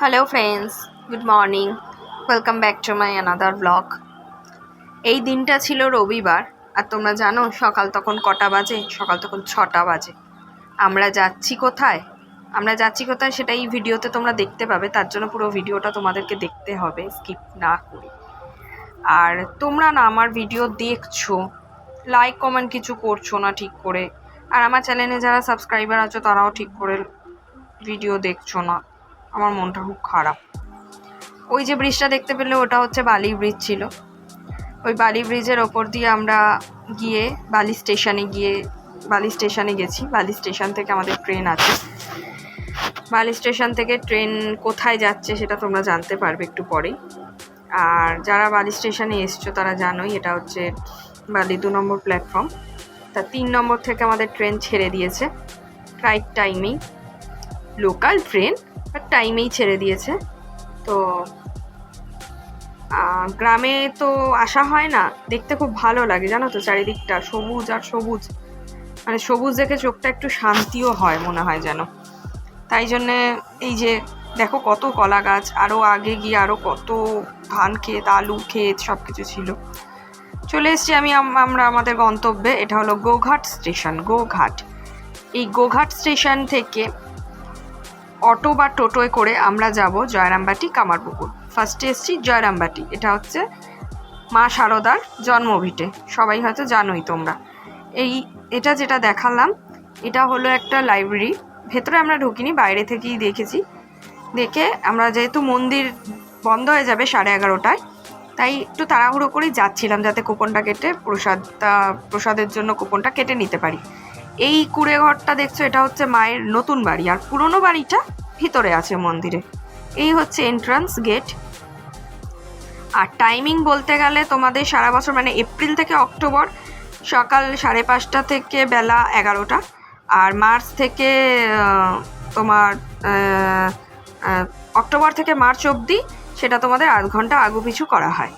Hello friends good morning welcome back to my another blog এই দিনটা ছিল রবিবার, আর তোমরা জানো সকাল তখন কটা বাজে? সকাল তখন ছটা বাজে। আমরা যাচ্ছি কোথায়? আমরা যাচ্ছি কোথায় সেটা এই ভিডিওতে তোমরা দেখতে পাবে। তার জন্য পুরো ভিডিওটা তোমাদেরকে দেখতে হবে স্কিপ না করে। আর তোমরা না আমার ভিডিও দেখছ লাইক কমেন্ট কিছু করছ না ঠিক করে। আর আমার চ্যানেলে যারা সাবস্ক্রাইবার আছো তারাও ঠিক করে ভিডিও দেখছ না। আমার মনটা খুব খারাপ। ওই যে ব্রিজটা দেখতে পেলে, ওটা হচ্ছে বালি ব্রিজ ছিল। ওই বালি ব্রিজের ওপর দিয়ে আমরা গিয়ে বালি স্টেশনে গিয়ে, বালি স্টেশনে গেছি। বালি স্টেশন থেকে আমাদের ট্রেন আছে। বালি স্টেশন থেকে ট্রেন কোথায় যাচ্ছে সেটা তোমরা জানতে পারবে একটু পরেই। আর যারা বালি স্টেশনে এসছো, তারা জানোই এটা হচ্ছে বালি দু নম্বর প্ল্যাটফর্ম। তা তিন নম্বর থেকে আমাদের ট্রেন ছেড়ে দিয়েছে। রাইট টাইমেই। লোকাল ট্রেন বাট টাইমেই ছেড়ে দিয়েছে। তো গ্রামে তো আসা হয় না, দেখতে খুব ভালো লাগে, জানো তো চারিদিকটা সবুজ আর সবুজ। মানে সবুজ দেখে চোখটা একটু শান্তিও হয়, মনে হয় যেন। তাই জন্যে এই যে, দেখো কত কলা গাছ আরও আগে গিয়ে আরও কত ধান ক্ষেত, আলু ক্ষেত সব কিছু ছিল। চলে এসেছি আমি আমরা আমাদের গন্তব্যে, এটা হলো গোঘাট স্টেশন, গোঘাট। এই গোঘাট স্টেশন থেকে অটো বা টোটোয় করে আমরা যাব জয়রামবাটি কামারপুকুর। ফার্স্টে এসছি জয়রামবাটি। এটা হচ্ছে মা শারদার জন্মভিটে। সবাই হয়তো জানোই তোমরা। এই এটা যেটা দেখালাম, এটা হলো একটা লাইব্রেরি ভেতরে আমরা ঢুকিনি, বাইরে থেকেই দেখেছি। দেখে আমরা যেহেতু মন্দির বন্ধ হয়ে যাবে সাড়ে এগারোটায়, তাই একটু তাড়াহুড়ো করেই যাচ্ছিলাম যাতে কুপনটা কেটে প্রসাদটা, প্রসাদের জন্য কুপনটা কেটে নিতে পারি। এই কুড়ে ঘরটা দেখছ, এটা হচ্ছে মায়ের নতুন বাড়ি, আর পুরনো বাড়িটা ভিতরে আছে মন্দিরে। এই হচ্ছে এন্ট্রান্স গেট আর টাইমিং বলতে গেলে তোমাদের সারা বছর মানে এপ্রিল থেকে অক্টোবর, সকাল সাড়ে পাঁচটা থেকে বেলা এগারোটা, আর মার্চ থেকে তোমার অক্টোবর থেকে মার্চ অবধি সেটা তোমাদের আধ ঘণ্টা আগু পিছু করা হয়।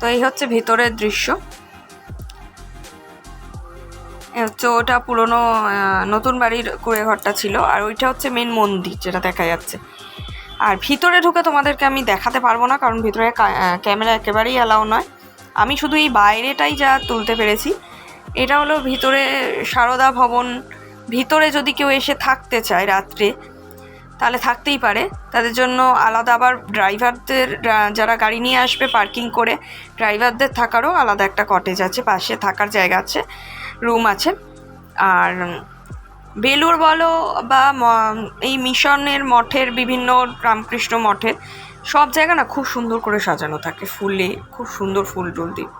তো এই হচ্ছে ভিতরের দৃশ্য। হচ্ছে ওটা পুরনো নতুন বাড়ির কুড়ে ঘরটা ছিল। আর ওইটা হচ্ছে মেন মন্দির যেটা দেখা যাচ্ছে। আর ভিতরে ঢুকে তোমাদেরকে আমি দেখাতে পারব না, কারণ ভিতরে ক্যামেরা একেবারেই অ্যালাউ নয়। আমি শুধু এই বাইরেটাই যা তুলতে পেরেছি। এটা হলো ভিতরে সারদা ভবন। ভিতরে যদি কেউ এসে থাকতে চায় রাত্রে, তাহলে থাকতেই পারে। তাদের জন্য আলাদা আবার ড্রাইভারদের যারা গাড়ি নিয়ে আসবে পার্কিং করে, ড্রাইভারদের থাকারও আলাদা একটা কটেজ আছে, পাশে থাকার জায়গা আছে। রুম আছে। আর বেলুর বলো বা এই মিশনের মঠের বিভিন্ন রামকৃষ্ণ মঠের সব জায়গা না খুব সুন্দর করে সাজানো থাকে ফুলে, খুব সুন্দর ফুল টুল দিয়ে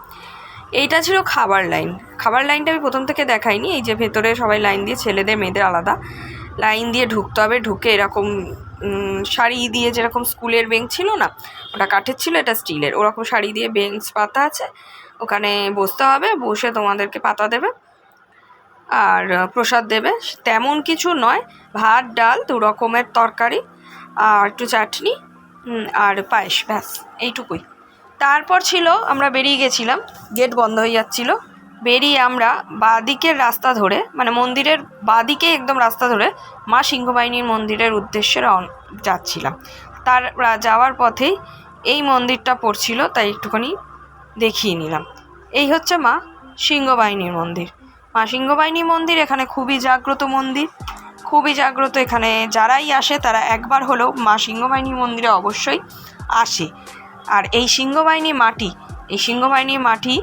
এইটা ছিল খাবার লাইন। খাবার লাইনটা আমি প্রথম থেকে দেখাইনি, এই যে ভেতরে সবাই লাইন দিয়ে ছেলেদের, মেয়েদের আলাদা। লাইন দিয়ে ঢুকতে হবে, ঢুকে এরকম শাড়ি দিয়ে যেরকম স্কুলের বেঞ্চ ছিল না, ওটা কাঠের ছিল, এটা স্টিলের। ওরকম শাড়ি দিয়ে বেঞ্চ পাতা আছে, ওখানে বসতে হবে, বসে তোমাদেরকে পাতা দেবে। আর প্রসাদ দেবে। তেমন কিছু নয়। ভাত, ডাল, দু রকমের তরকারি আর একটু চাটনি আর পায়েস, ব্যাস, এইটুকুই। তারপর ছিল, আমরা বেরিয়ে গেছিলাম। গেট বন্ধ হয়ে যাচ্ছিল। বেরিয়ে আমরা বাদিকের রাস্তা ধরে মানে মন্দিরের বাদিকে একদম রাস্তা ধরে মা সিংহবাহিনীর মন্দিরের উদ্দেশ্যে যাচ্ছিলাম। তার যাওয়ার পথেই এই মন্দিরটা পড়ছিল, তাই একটুখানি দেখিয়ে নিলাম। এই হচ্ছে মা সিংহবাহিনীর মন্দির। মা সিংহবাহিনী মন্দির, এখানে খুবই জাগ্রত মন্দির। খুবই জাগ্রত এখানে যারাই আসে, তারা একবার হলেও মা সিংহবাহিনী মন্দিরে অবশ্যই আসে। আর এই সিংহবাহিনী মাটি, এই সিংহবাহিনী মাটি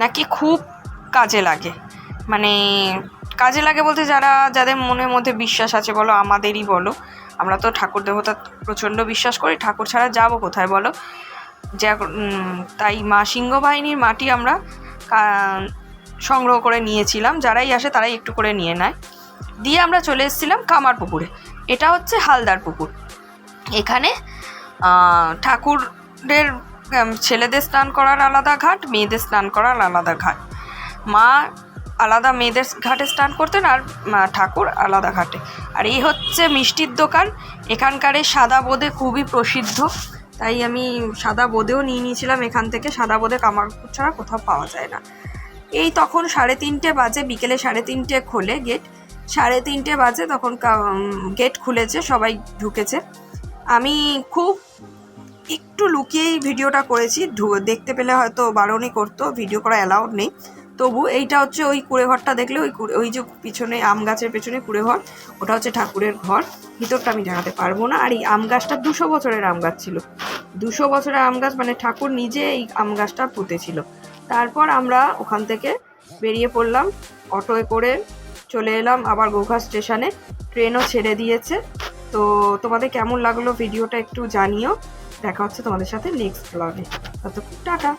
নাকি খুব কাজে লাগে। মানে কাজে লাগে বলতে যারা, যাদের মনের মধ্যে বিশ্বাস আছে বলো, আমাদেরই বলো। আমরা তো ঠাকুর দেবতা প্রচণ্ড বিশ্বাস করি, ঠাকুর ছাড়া যাব কোথায় বলো? যে তাই মা সিংহবাহিনীর মাটি আমরা সংগ্রহ করে নিয়েছিলাম। যারাই আসে তারাই একটু করে নিয়ে নেয়। দিয়ে আমরা চলে এসেছিলাম কামার পুকুরে। এটা হচ্ছে হালদার পুকুর। এখানে ঠাকুরের ছেলেদের স্নান করার আলাদা ঘাট, মেয়েদের স্নান করার আলাদা ঘাট। মা আলাদা মেয়েদের ঘাটে স্নান করতেন আর ঠাকুর আলাদা ঘাটে। আর এই হচ্ছে মিষ্টির দোকান। এখানকার সাদা বোঁদে খুবই প্রসিদ্ধ। তাই আমি সাদা বোঁদেও নিয়ে নিয়েছিলাম। এখান থেকে সাদা বোঁদে কামারপুকুর ছাড়া কোথাও পাওয়া যায় না। এই তখন সাড়ে তিনটে বাজে, বিকেলে সাড়ে তিনটে খোলে গেট সাড়ে তিনটে বাজে তখন গেট খুলেছে, সবাই ঢুকেছে। আমি খুব একটু লুকিয়েই ভিডিওটা করেছি দেখতে পেলে হয়তো বারণই করতো, ভিডিও করা অ্যালাউড নেই। তবু এইটা হচ্ছে ওই কুড়ে ঘরটা দেখলে ওই ওই যে পিছনে আম গাছের পেছনে কুড়ে ঘর ওটা হচ্ছে ঠাকুরের ঘর। ভিতরটা আমি জানাতে পারব না। আর এই আম গাছটা দুশো বছরের আম গাছ ছিল। দুশো বছরের আম গাছ মানে ঠাকুর নিজে এই আম গাছটা পুঁতেছিল। তারপর আমরা ওখান থেকে বেরিয়ে পড়লাম। অটোয় করে চলে এলাম আবার গোঘা স্টেশনে। ট্রেনও ছেড়ে দিয়েছে। তো তোমাদের কেমন লাগল ভিডিওটা একটু জানিও। দেখা হচ্ছে তোমাদের সাথে নেক্সট ব্লগে ততক্ষণ টাটা।